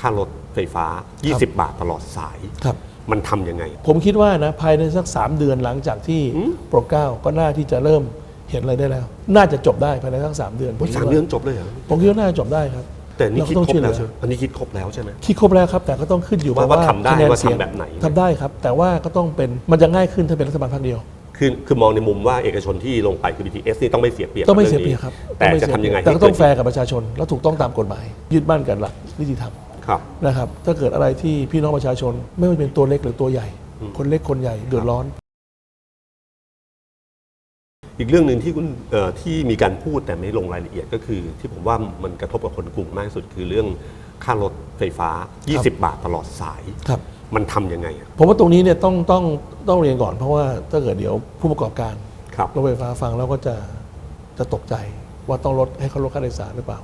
ค่ารถไฟฟ้า 20 บาทตลอดสาย ครับ มันทำยังไง ผมคิดว่านะภายในสัก 3 เดือนหลังจากที่โปรดเกล้าก็น่าที่จะเริ่มเห็นอะไรได้แล้ว น่าจะจบได้ภายในสักสามเดือนโอ้ยสามเดือนจบเลยเหรอ ผมคิดว่าน่าจะจบได้ครับแต่นี่เราคิดก็ต้องครบช่วยเหแล้วลือใช่ไหมอันนี้คิดครบแล้วใช่ไหม คิดครบแล้วครับ แต่ก็ต้องขึ้นอยู่กับว่าว่าทำได้คะแนนว่าเสียงทำแบบไหน ทำได้ครับ แต่ว่าก็ต้องเป็นมันจะง่ายขึ้นถ้าเป็นรัฐบาลพรรคเดียว คือคือมองในมุมว่าเอกชนที่ลงไปคือ BTS นี่ต้องไม่เสียเปรียบต้องไม่กัเสียงเปรีนี้ยบครับแต่องไม่จะเสีทำยังไงแต่ก็ต้องให้แฟเกิดร์กับประชาชน และถูกต้องตามกฎหมายยึดมั่นกันหลักนิติธรรม ครับนะครับ ถ้าเกิดอะไรที่พี่น้องประชาชน ไม่ว่าจะเป็นตัวเล็กหรือตัวใหญ่ คนเล็กคนใหญ่เดือดร้อน อีกเรื่องหนึ่งที่คุณเอ่อที่มีการพูดแต่ไม่ลงรายละเอียดก็คือ ที่ผมว่ามันกระทบกับคนกลุ่มมากที่สุดคือเรื่องค่ารถไฟฟ้า 20 บาทตลอดสาย ครับ มันทำยังไงอะผมว่าตรงนี้เนี่ยต้องต้องต้องเรียนก่อนเพราะว่าถ้าเกิดเดี๋ยวผู้ประกอบการครับ รถไฟฟ้าฟังแล้วก็จะจะตกใจว่าต้องลดให้เขาลดค่าโดยสารหรือเปล่า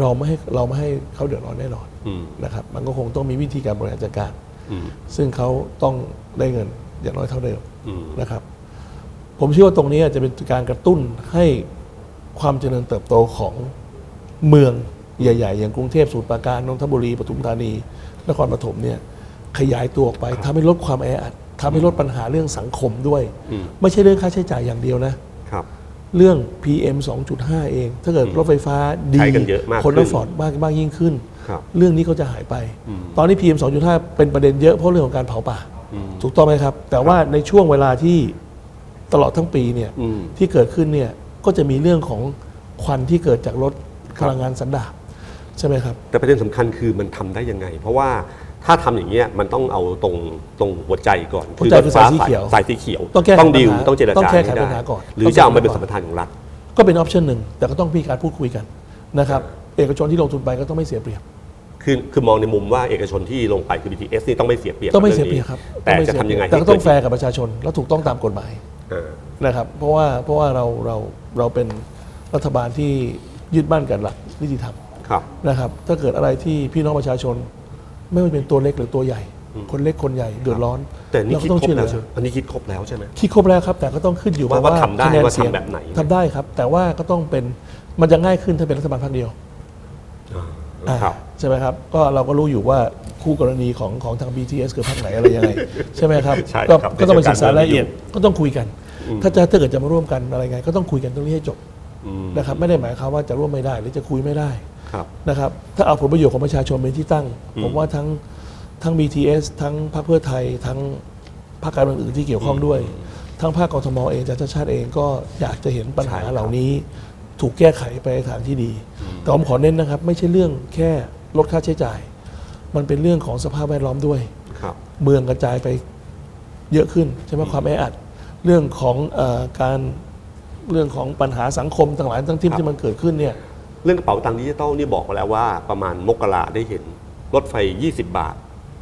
เราไม่ให้เราไม่ให้เขาเดือดร้อนแน่นอนอืมนะครับ มันก็คงต้องมีวิธีการบริหารจัดการอืมซึ่งเขาต้องได้เงินอย่างน้อยเท่าเดิมอืมนะครับ ผมเชื่อว่าตรงนี้จะเป็นการกระตุ้นให้ความเจริญเติบโตของเมืองใหญ่ ๆ อย่างกรุงเทพสูตรปราการนนทบุรีปทุมธานี นครปฐมเนี่ยขยายตัวออกไปทำให้ลดความแออัดทำให้ลดปัญหาเรื่องสังคมด้วยอืมไม่ใช่เรื่องค่าใช้จ่ายอย่างเดียวนะครับ เรื่อง PM 2.5 เอง ถ้าเกิดรถไฟฟ้าดี ใช้กันเยอะมากคนขึ้ละนฟอร์ดมากมากยิ่งขึ้น ครับเรื่องนี้ก็จะหายไป อืม ตอนนี้ PM 2.5 เป็นประเด็นเยอะเพราะเรื่องของการเผาป่า อืม ถูกต้องไหมครับ แต่ว่าในช่วงเวลาที่ตลอดทั้งปีเนี่ยอืมที่เกิดขึ้นเนี่ยก็จะมีเรื่องของควันที่เกิดจากรถคพรับลังงานสันดาปใช่ไหมครับ แต่ประเด็นสำคัญคือมันทำได้ยังไง เพราะว่า ถ้าทำอย่างเงี้ยมันต้องเอาตรงตรงหัวใจก่อนหัวใจคือสายสีเขียวสายสีเขียวต้องแก้ไขต้องดิวปัญหาต้องเจรต้องจาแก้ไขให้ปัญได้หาก่อน หรือต้องจะเอามาแก้เป็นไขสัปัมญหาปทานของรัฐ ก็เป็นออปชันหนึ่งแต่ก็ต้องมีการพูดคุยกันนะครับเอกชนที่ลงทุนไปก็ต้องไม่เสียเปรียบ คือคือมองในมุมว่าเอกชนที่ลงไปคือ BTS นี่ต้องไม่เสียเปรียบต้องไม่กัเสียงเปรีนี้ยบครับแต่องไม่จะเสียทำยังไงแต่ก็ต้องให้แฟเกิดร์กับประชาชนและถูกต้องตามกฎหมายอ่านะครับเพราะว่าเพราะว่าเราเราเราเป็นรัฐบาลที่ยึดมั่นกันหลักนิติธรรม ครับ นะครับถ้าเกิดอะไรที่พี่น้องประชาชน ไม่ว่าจะเป็นตัวเล็กหรือตัวใหญ่ คนเล็กคนใหญ่เดือดร้อนแต่นี่เราคิดก็ต้องครช่วยบเหแล้ลืวอ ใช่ไหมอันนี้คิดครบแล้วใช่ไหม คิดครบแล้วครับ แต่ก็ต้องขึ้นอยู่กับว่าว่าทำได้คะแนนว่าเสียงทำแบบไหน ทำได้ครับ แต่ว่าก็ต้องเป็นมันจะง่ายขึ้นถ้าเป็นรัฐบาลพรรคเดียวอ่าครับ ใช่ไหมครับ ก็เราก็รู้อยู่ว่าคู่กรณีของของทาง BTS คือพรรคไหนอะไรยังไง ใช่ไหมครับใช่ก็ครับก็ต้องไปศึกษาเป็นรายละเอียดการเมืองก็ต้องคุยกัน ถ้าจะถ้าเกิดจะมาร่วมกันอะไรไง ก็ต้องคุยกันตรงนี้ให้จบอืม นะครับไม่ได้หมายความว่าจะร่วมไม่ได้หรือจะคุยไม่ได้ครับ นะครับถ้าเอาผลประโยชน์ของประชาชนเป็นที่ตั้ง ผมว่าทั้งทั้ง BTS ทั้งพรรคเพื่อไทย ทั้งพรรคการเมืองอื่นที่เกี่ยวข้องด้วย ทั้งภาคกทมเองจากชาติชาติเองก็อยากจะเห็นปัญหาใช่ครับเหล่านี้ถูกแก้ไขไปในทางที่ดี แต่ผมขอเน้นนะครับ ไม่ใช่เรื่องแค่ลดค่าใช้จ่าย มันเป็นเรื่องของสภาพแวดล้อมด้วยครับเมืองกระจายไปเยอะขึ้นใช่ไหมความแออัด เรื่องของเออการเรื่องของปัญหาสังคมต่างหลายทั้งที่ครับที่มันเกิดขึ้นเนี่ย เรื่องกระเป๋าตังค์ดิจิตอลนี่บอกมาแล้วว่าประมาณมกราได้เห็นรถไฟ 20 บาท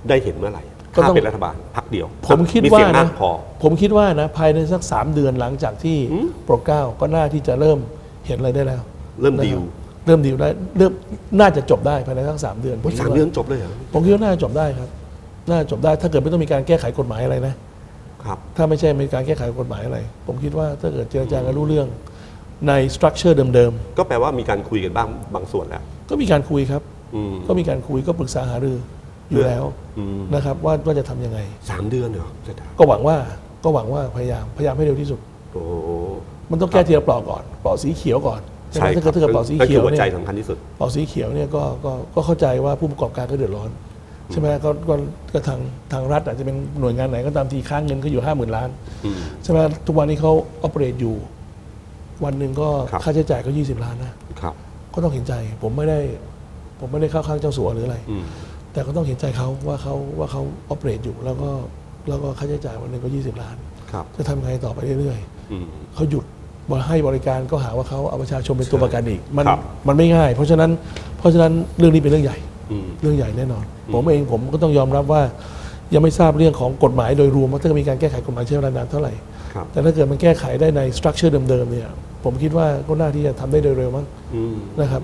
ได้เห็นเมื่อไหร่ก็ต้ถ้าอง เป็นรัฐบาลพักเดียวผมคิดมีว่าเสียงมนะกพอ ผมคิดว่านะภายในสักสามเดือนหลังจากที่อืม โปรดเกล้าก็น่าที่จะเริ่มเห็นอะไรได้แล้วเริ่มนะครับดีลเริ่มดีลได้เริ่มน่าจะจบได้ภายในสักสามเดือนโอ้ยคิสามว่เดือนจบเลยเหรอผมคิดว่าน่าจะจบได้ครับ น่าจะจบได้ถ้าเกิดไม่ต้องมีการแก้ไขกฎหมายอะไรนะครับ ถ้าไม่ใช่มีการแก้ไขกฎหมายอะไร ผมคิดว่าถ้าเกิดเจรจากันรู้เรื่อง ในสตรัคเจอร์เดิมก็แปลว่ามีการคุยกันบ้างบางส่วนแล้วๆ ก็มีการคุยครับ อืม ก็มีการคุยก็ปรึกษาหารืออยู่แล้วอืม นะครับว่าว่าจะทำยังไง สามเดือนเหรอจะได้ก็หวังว่าก็หวังว่าพยายามพยายามให้เร็วที่สุด โอ้โหมันต้องแก้ทีละปลอกก่อนปลอกสีเขียวก่อนใช่ไหมถ้าเกิดถ้าเกิดปลอกสีนั่นเขีคืยอวหัวเนี่ใจยสำคัญที่สุด ปลอกสีเขียวเนี่ยก็ก็ก็เข้าใจว่าผู้ประกอบการก็เดือดร้อน ใช่ไหมก็ก็ก็ทางทางรัฐอาจจะเป็นหน่วยงานไหนก็ตามทีค้างเงินก็อยู่ห้าหมื่นล้าน อืม ใช่ไหมทุกวันนี้เขาออ e r a t e อยู่ วันหนึ่งก็ครับ ค่าใช้จ่ายก็ 20 ล้านนะ ครับ ก็ต้องเห็นใจ ผมไม่ได้ ผมไม่ได้เข้าข้างเจ้าสัวหรืออะไร อืม แต่ก็ต้องเห็นใจเขาว่าเขาว่าเขาออ e r a t e อยู่แล้วก็แล้วก็ค่าใช้จ่ายวันหนึ่งก็ 20 ล้าน ครับ จะทำไงต่อไปเรื่อยอืม ๆเขาหยุดบริให้บริการก็หาว่าเขาเอาประชาชนเป็นตัวประกันอีก มันครับ มันไม่ง่าย เพราะฉะนั้นเพราะฉะนั้นเรื่องนี้เป็นเรื่องใหญ่ อืม เรื่องใหญ่แน่นอน ผมเองผมก็ต้องยอมรับว่า ยังไม่ทราบเรื่องของกฎหมายโดยรวมว่าถ้ามีการแก้ไขกฎหมายใช้เวลานานเท่าไหร่ครับแต่ถ้าเกิดมันแก้ไขได้ในสตรัคเจอร์เดิมๆเนี่ยผมคิดว่าก็น่าที่จะทำได้โดยเร็วมั้งอืมนะครับ